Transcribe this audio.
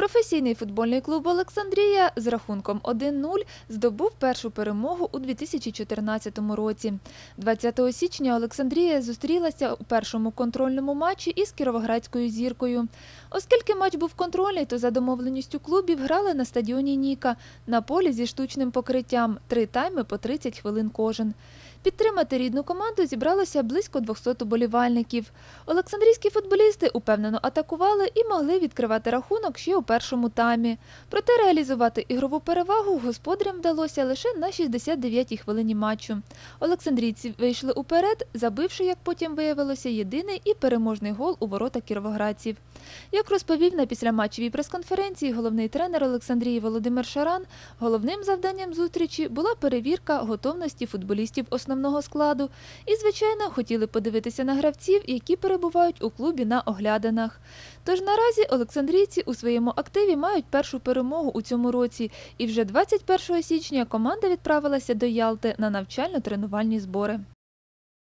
Професійний футбольний клуб Олександрія з рахунком 1-0 здобув першу перемогу у 2014 році. 20 січня Олександрія зустрілася у першому контрольному матчі із Кіровоградською зіркою. Оскільки матч був контрольний, то за домовленістю клубів грали на стадіоні Ніка на полі зі штучним покриттям, три тайми по 30 хвилин кожен. Підтримати рідну команду зібралося близько 200 уболівальників. Олександрійські футболісти упевнено атакували і могли відкривати рахунок ще у першому таймі. Проте реалізувати ігрову перевагу господарям вдалося лише на 69-й хвилині матчу. Олександрійці вийшли уперед, забивши, як потім виявилося, єдиний і переможний гол у ворота кіровоградців. Як розповів на післяматчевій прес-конференції головний тренер Олександрії Володимир Шаран, головним завданням зустрічі була перевірка готовності футболістів основного складу. І, звичайно, хотіли подивитися на гравців, які перебувають у клубі на оглядинах. Тож наразі олександрійці у своєму активі мають першу перемогу у цьому році, і вже 21 січня команда відправилася до Ялти на навчально-тренувальні збори.